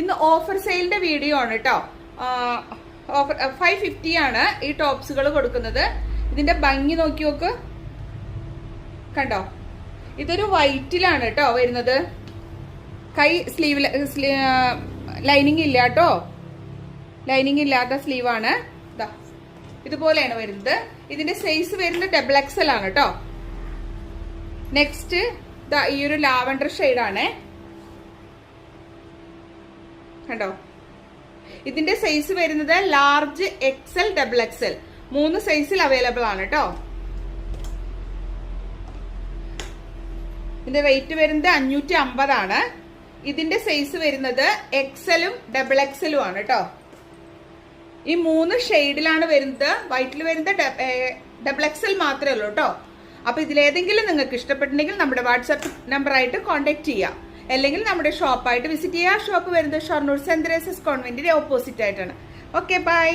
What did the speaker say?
ഇന്ന് offer സെയിലിന്റെ video ആണ് കേട്ടോ ഓഫർ ഫൈവ് ഫിഫ്റ്റി ആണ് ഈ ടോപ്സുകൾ കൊടുക്കുന്നത്. ഇതിന്റെ ഭംഗി നോക്കി നോക്ക്. കണ്ടോ? ഇതൊരു വൈറ്റിലാണ് കേട്ടോ വരുന്നത്. കൈ സ്ലീവ് ലൈനിങ് ഇല്ല കേട്ടോ ലൈനിങ് ഇല്ലാത്ത സ്ലീവാണ് ഇതാ ഇതുപോലെയാണ് വരുന്നത്. ഇതിന്റെ സൈസ് വരുന്നത് ഡബിൾ എക്സൽ ആണ് കേട്ടോ നെക്സ്റ്റ് ഈ ഒരു ലാവണ്ടർ ആണ്. കണ്ടോ? ഇതിന്റെ സൈസ് വരുന്നത് ലാർജ് എക്സൽ ഡബിൾ എക്സൽ മൂന്ന് സൈസിൽ അവൈലബിൾ ആണ് കേട്ടോ ഇതിന്റെ റേറ്റ് വരുന്നത് അഞ്ഞൂറ്റി അമ്പതാണ് ഇതിന്റെ സൈസ് വരുന്നത് എക്സലും ഡബിൾ എക്സലും ആണ് കേട്ടോ ഈ മൂന്ന് ഷെയ്ഡിലാണ് വരുന്നത്. വൈറ്റിൽ വരുന്നത് ഡബിൾ എക്സൽ മാത്രമേ ഉള്ളൂ കേട്ടോ അപ്പൊ ഇതിലേതെങ്കിലും നിങ്ങൾക്ക് ഇഷ്ടപ്പെട്ടിട്ടുണ്ടെങ്കിൽ നമ്മുടെ വാട്സാപ്പ് നമ്പറായിട്ട് കോൺടാക്ട് ചെയ്യാം. അല്ലെങ്കിൽ നമ്മുടെ ഷോപ്പായിട്ട് വിസിറ്റ് ചെയ്യുക. ഷോപ്പ് വരുന്നത് ഷൊർണൂർ സെന്റ് തെരേസസ് കോൺവെന്റിന്റെ ഓപ്പോസിറ്റ് ആയിട്ടാണ്. Okay bye